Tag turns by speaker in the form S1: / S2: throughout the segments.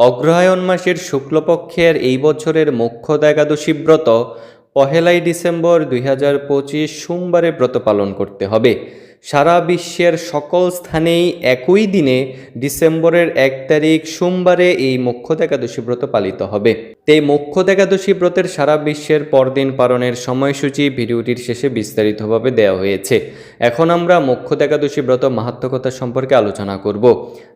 S1: অগ্রহায়ণ মাসের শুক্লপক্ষের এই বছরের মুখ্য একাদশী ব্রত পহেলাই ডিসেম্বর দুই হাজার পঁচিশ সোমবারে ব্রত পালন করতে হবে। সারা বিশ্বের সকল স্থানেই একই দিনে ডিসেম্বরের এক তারিখ সোমবারে এই মুখ্য একাদশী ব্রত পালিত হবে। এই মুখ্য একাদশী ব্রতের সারা বিশ্বের পরদিন পালনের সময়সূচি ভিডিওটির শেষে বিস্তারিতভাবে দেওয়া হয়েছে। এখন আমরা মুখ্য একাদশী ব্রত মাহাত্মকতা সম্পর্কে আলোচনা করব।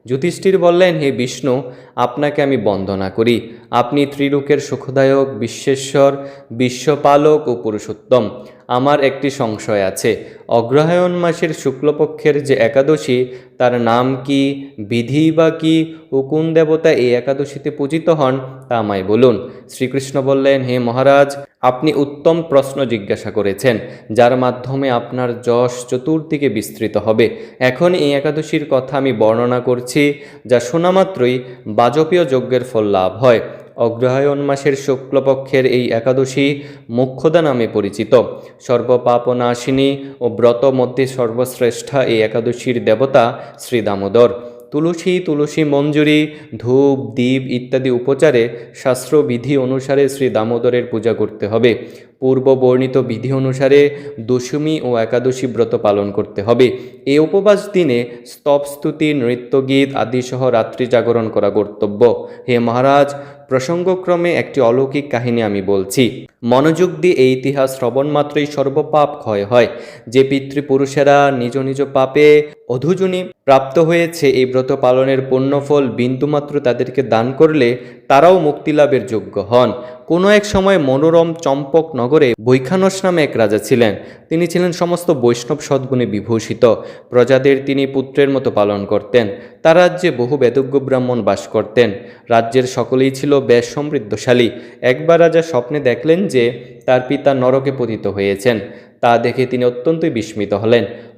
S1: যুধিষ্ঠির বললেন, হে বিষ্ণু, আপনাকে আমি বন্দনা করি। আপনি ত্রিলোকের সুখদায়ক, বিশ্বেশ্বর, বিশ্বপালক ও পুরুষোত্তম। আমার একটি সংশয় আছে। অগ্রহায়ণ মাসের শুক্লপক্ষের যে একাদশী, তার নাম কি, বিধি বা কি, ও কোন দেবতা এই একাদশীতে পূজিত হন, তা আমায় বলুন। শ্রীকৃষ্ণ বললেন, হে মহারাজ, আপনি উত্তম প্রশ্ন জিজ্ঞাসা করেছেন, যার মাধ্যমে আপনার যশ চতুর্দিকে বিস্তৃত হবে। এখন এই একাদশীর কথা আমি বর্ণনা করছি, যা শোনামাত্রই বাজপীয় যজ্ঞের ফল লাভ হয়। অগ্রহায়ণ মাসের শুক্লপক্ষের এই একাদশী মুখ্যদা নামে পরিচিত। সর্বপাপনাশিনী ও ব্রত মধ্যে সর্বশ্রেষ্ঠা এই একাদশীর দেবতা শ্রী দামোদর। তুলসী তুলসী মঞ্জুরি, ধূপ দ্বীপ ইত্যাদি উপচারে শাস্ত্রবিধি অনুসারে শ্রী দামোদরের পূজা করতে হবে। পূর্ব বর্ণিত বিধি অনুসারে দশমী ও একাদশী ব্রত পালন করতে হবে। এই উপবাস দিনে স্তব স্তুতি, নৃত্যগীত আদিসহ রাত্রি জাগরণ করা কর্তব্য। হে মহারাজ প্রসঙ্গক্রমে একটি অলৌকিক কাহিনী আমি বলছি। মনোযোগ দিয়ে এই ইতিহাস শ্রবণ মাত্রই সর্বপাপ ক্ষয় হয়। যে পিতৃপুরুষেরা নিজ নিজ পাপে অধুজনী প্রাপ্ত হয়েছে, এই ব্রত পালনের পণ্যফল বিন্দুমাত্র তাদেরকে দান করলে তারাও মুক্তিলাভের যোগ্য হন। কোনো এক সময় মনোরম চম্পক নগরে বৈখানস নামে এক রাজা ছিলেন। তিনি ছিলেন সমস্ত বৈষ্ণব সদ্গুণে বিভূষিত। প্রজাদের তিনি পুত্রের মতো পালন করতেন। তার রাজ্যে বহু বেদজ্ঞ ব্রাহ্মণ বাস করতেন। রাজ্যের সকলেই ছিল বেশ সমৃদ্ধশালী। একবার রাজা স্বপ্নে দেখলেন যে তার পিতা নরকে পতিত হয়েছেন। তা দেখে তিনি অত্যন্তই বিস্মিত হলেন।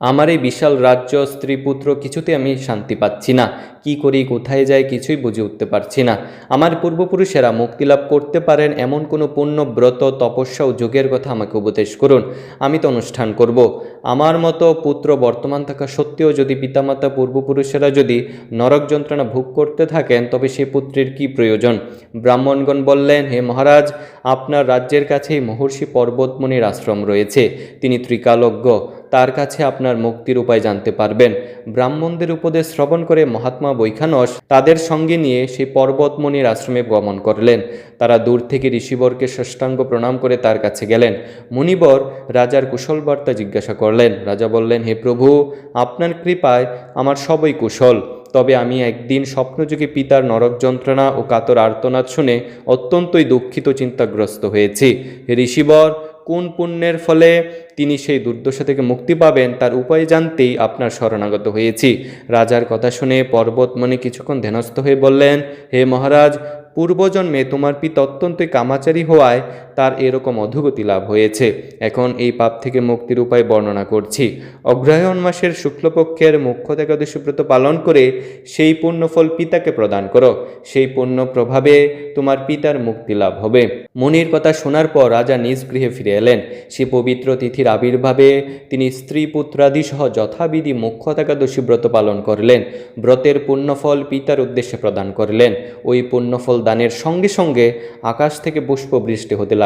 S1: আমার এই বিশাল রাজ্য স্ত্রী পুত্র কিছুতে আমি শান্তি পাচ্ছি না। কি করি, কোথায় যাই, কিছুই বুঝে উঠতে পারছি না। আমার পূর্বপুরুষেরা মুক্তিলাভ করতে পারেন, এমন কোনো পুণ্য, ব্রত, তপস্যা ও যোগের কথা আমাকে উপদেশ করুন। আমি তো অনুষ্ঠান করব। আমার মতো পুত্র বর্তমান থাকা সত্ত্বেও যদি পিতামাতা, পূর্বপুরুষেরা যদি নরক যন্ত্রণা ভোগ করতে থাকেন, তবে সে পুত্রের কি প্রয়োজন? ব্রাহ্মণগণ বললেন, হে মহারাজ, আপনার রাজ্যের কাছেই মহর্ষি পর্বতমণির আশ্রম রয়েছে। তিনি ত্রিকালজ্ঞ। তার কাছে আপনার মুক্তির উপায় জানতে পারবেন। ব্রাহ্মণদের উপদেশ শ্রবণ করে মহাত্মা বৈখানস তাদের সঙ্গে নিয়ে সেই পর্বতমণির আশ্রমে গমন করলেন। তারা দূর থেকে ঋষিবরকে ষষ্ঠাঙ্গ প্রণাম করে তার কাছে গেলেন। মুনিবর রাজার কুশল বার্তা জিজ্ঞাসা করলেন। রাজা বললেন, হে প্রভু, আপনার কৃপায় আমার সবই কুশল। তবে আমি একদিন স্বপ্নযুগে পিতার নরক যন্ত্রণা ও কাতর আর্তনাদ শুনে অত্যন্তই দুঃখিত, চিন্তাগ্রস্ত হয়েছি। ঋষিবর, কোন পুণ্যের ফলে তিনি সেই দুর্দশা থেকে মুক্তি পাবেন, তার উপায় জানতেই আপনার শরণাগত হয়েছি। রাজার কথা শুনে পর্বত পর্বতমণি কিছুক্ষণ ধ্যানস্থ হয়ে বললেন, হে মহারাজ, পূর্বজন্মে তোমার পিতা অত্যন্তই কামাচারী হওয়ায় তার এরকম অধোগতি লাভ হয়েছে। এখন এই পাপ থেকে মুক্তির উপায় বর্ণনা করছি। অগ্রহায়ণ মাসের শুক্লপক্ষের মুখ্য একাদশী ব্রত পালন করে সেই পুণ্যফল পিতাকে প্রদান করো। সেই পুণ্য প্রভাবে তোমার পিতার মুক্তি লাভ হবে। মনির কথা শোনার পর রাজা নিজ গৃহে ফিরে এলেন। সে পবিত্র তিথির আবির্ভাবে তিনি স্ত্রী পুত্রাদি সহ যথাবিধি মুখ্য একাদশী ব্রত পালন করলেন। ব্রতের পুণ্যফল পিতার উদ্দেশ্যে প্রদান করলেন। ওই পুণ্যফল দানের সঙ্গে সঙ্গে আকাশ থেকে পুষ্প বৃষ্টি হতে লাগল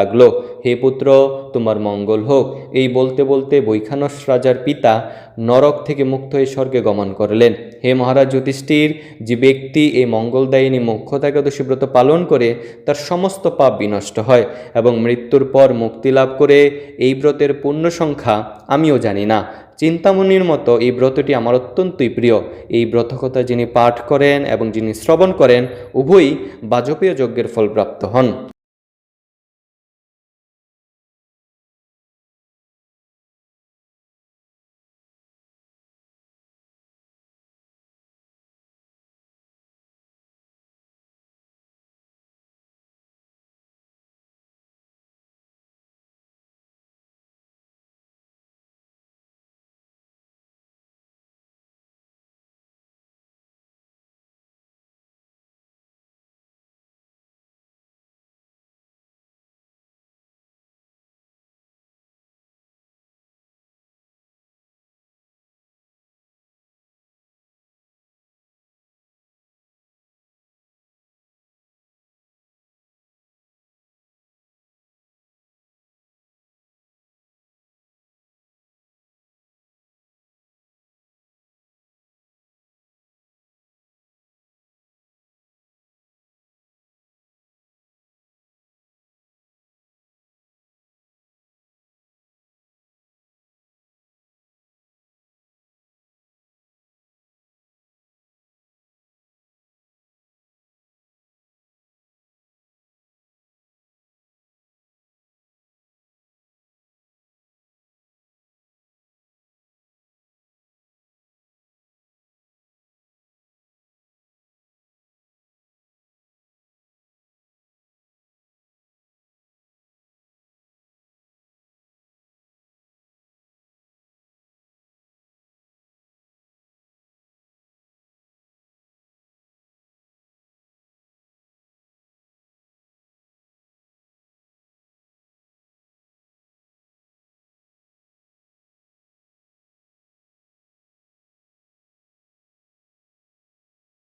S1: হে পুত্র, তোমার মঙ্গল হোক। এই বলতে বলতে বৈখানস রাজার পিতা নরক থেকে মুক্ত হয়ে স্বর্গে গমন করলেন। হে মহারাজ যুধিষ্ঠির, যে ব্যক্তি এই মঙ্গলদায়িনী মুখ্য একাদশী ব্রত পালন করে, তার সমস্ত পাপ বিনষ্ট হয় এবং মৃত্যুর পর মুক্তি লাভ করে এই ব্রতের পূর্ণ সংখ্যা আমিও জানি না। চিন্তামণির মতো এই ব্রতটি আমার অত্যন্তই প্রিয়। এই ব্রতকথা যিনি পাঠ করেন এবং যিনি শ্রবণ করেন, উভয়ই বাজপেয় যজ্ঞের ফলপ্রাপ্ত হন।